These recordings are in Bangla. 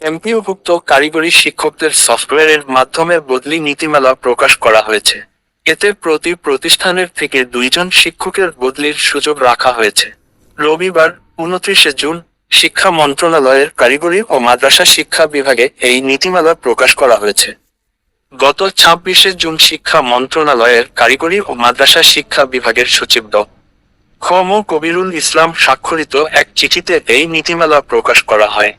এমপিওভুক্ত কারিগরি শিক্ষকদের সফটওয়্যারের মাধ্যমে বদলি নীতিমালা প্রকাশ করা হয়েছে। এতে প্রতি প্রতিষ্ঠানের থেকে দুইজন শিক্ষকের বদলির সুযোগ রাখা হয়েছে। রবিবার উনত্রিশে জুন শিক্ষা মন্ত্রণালয়ের কারিগরি ও মাদ্রাসা শিক্ষা বিভাগে এই নীতিমালা প্রকাশ করা হয়েছে। গত ছাব্বিশে জুন শিক্ষা মন্ত্রণালয়ের কারিগরি ও মাদ্রাসা শিক্ষা বিভাগের সচিব ড। খম কবিরুল ইসলাম স্বাক্ষরিত এক চিঠিতে এই নীতিমালা প্রকাশ করা হয়।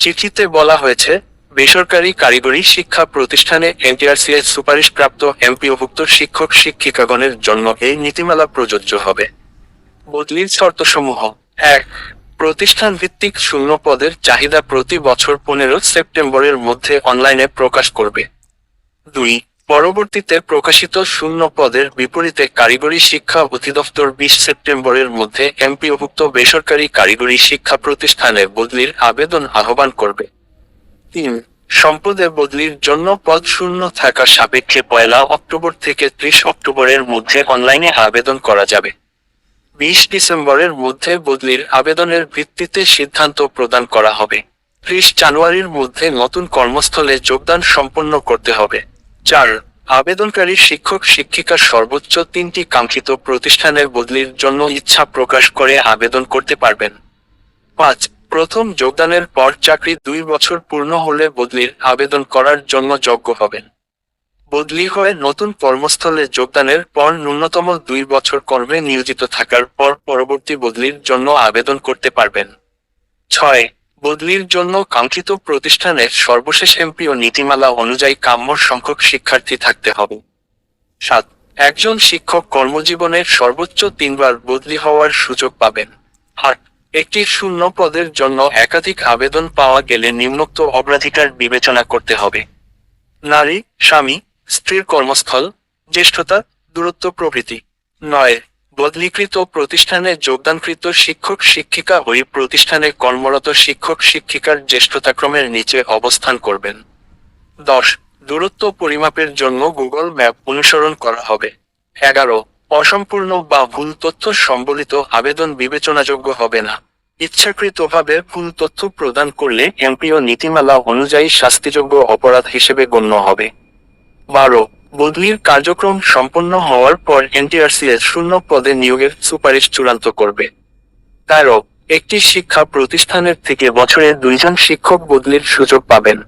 চিঠিতে বলা হয়েছে, বেসরকারি কারিগরি শিক্ষা প্রতিষ্ঠানে এনটিআরসিএস সুপারিশপ্রাপ্ত এমপিওভুক্ত শিক্ষক শিক্ষিকাগণের জন্য এই নীতিমালা প্রযোজ্য হবে। বদলির শর্তসমূহ। এক, প্রতিষ্ঠান ভিত্তিক শূন্য পদের চাহিদা প্রতি বছর পনেরো সেপ্টেম্বরের মধ্যে অনলাইনে প্রকাশ করবে। দুই পরবর্তীতে প্রকাশিত শূন্য পদের বিপরীতে কারিগরি শিক্ষা অধিদপ্তর বিশ সেপ্টেম্বরের মধ্যে এমপিওভুক্ত বেসরকারি কারিগরি শিক্ষা প্রতিষ্ঠানে বদলির আবেদন আহ্বান করবে। তিন, সম্পদে বদলির জন্য পদ শূন্য থাকা সাপেক্ষে পয়লা অক্টোবর থেকে ত্রিশ অক্টোবরের মধ্যে অনলাইনে আবেদন করা যাবে। বিশ ডিসেম্বরের মধ্যে বদলির আবেদনের ভিত্তিতে সিদ্ধান্ত প্রদান করা হবে। ত্রিশ জানুয়ারির মধ্যে নতুন কর্মস্থলে যোগদান সম্পন্ন করতে হবে। চার, আবেদনকারী শিক্ষক, শিক্ষিকা সর্বোচ্চ তিনটি কাঙ্ক্ষিত প্রতিষ্ঠানের বদলির জন্য ইচ্ছা প্রকাশ করে আবেদন করতে পারবেন। পাঁচ, প্রথম যোগদানের পর চাকরি দুই বছর পূর্ণ হলে বদলির আবেদন করার জন্য যোগ্য হবেন। বদলি হয়ে নতুন কর্মস্থলে যোগদানের পর ন্যূনতম দুই বছর কর্মে নিয়োজিত থাকার পর পরবর্তী বদলির জন্য আবেদন করতে পারবেন। ছয় বদলির জন্য কাঙ্ক্ষিত প্রতিষ্ঠানের সর্বশেষ এমপি ও নীতিমালা অনুযায়ী কাম্য সংখ্যক শিক্ষার্থী থাকতে হবে। সাত, একজন শিক্ষক কর্মজীবনের সর্বোচ্চ তিনবার বদলি হওয়ার সুযোগ পাবেন। আট, একটি শূন্য পদের জন্য একাধিক আবেদন পাওয়া গেলে নিম্নোক্ত অগ্রাধিকার বিবেচনা করতে হবে। নারী, স্বামী, স্ত্রীর কর্মস্থল, জ্যেষ্ঠতা, দূরত্ব প্রভৃতি। নয় বদলিকৃত প্রতিষ্ঠানে যোগদানকৃত শিক্ষক শিক্ষিকা ওই প্রতিষ্ঠানে কর্মরত শিক্ষক শিক্ষিকার জ্যেষ্ঠতাক্রমের নিচে অবস্থান করবেন। দশ, দূরত্ব পরিমাপের জন্য গুগল ম্যাপ অনুসরণ করা হবে। এগারো, অসম্পূর্ণ বা ভুল তথ্য সম্বলিত আবেদন বিবেচনাযোগ্য হবে না। ইচ্ছাকৃতভাবে ভুল তথ্য প্রদান করলে এমপিও নীতিমালা অনুযায়ী শাস্তিযোগ্য অপরাধ হিসেবে গণ্য হবে। বারো বদলির কার্যক্রম সম্পন্ন হওয়ার পর এনটিআরসিএস শূন্য পদে নিয়োগের সুপারিশ চূড়ান্ত করবে। তেরো একটি শিক্ষা প্রতিষ্ঠানের থেকে বছরে দুইজন শিক্ষক বদলির সুযোগ পাবেন।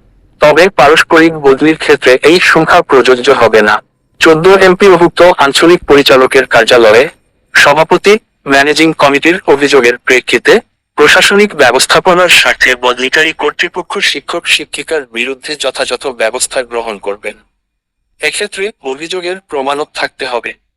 তবে পারস্পরিক বদলির ক্ষেত্রে এই সংখ্যা প্রযোজ্য হবে না। চোদ্দ এমপিওভুক্ত আঞ্চলিক পরিচালকের কার্যালয়ে সভাপতি, ম্যানেজিং কমিটির অভিযোগের প্রেক্ষিতে প্রশাসনিক ব্যবস্থাপনার স্বার্থে বদলিকারী কর্তৃপক্ষ শিক্ষক শিক্ষিকার বিরুদ্ধে যথাযথ ব্যবস্থা গ্রহণ করবেন। এক্ষেত্রে অভিযোগের প্রমাণও থাকতে হবে।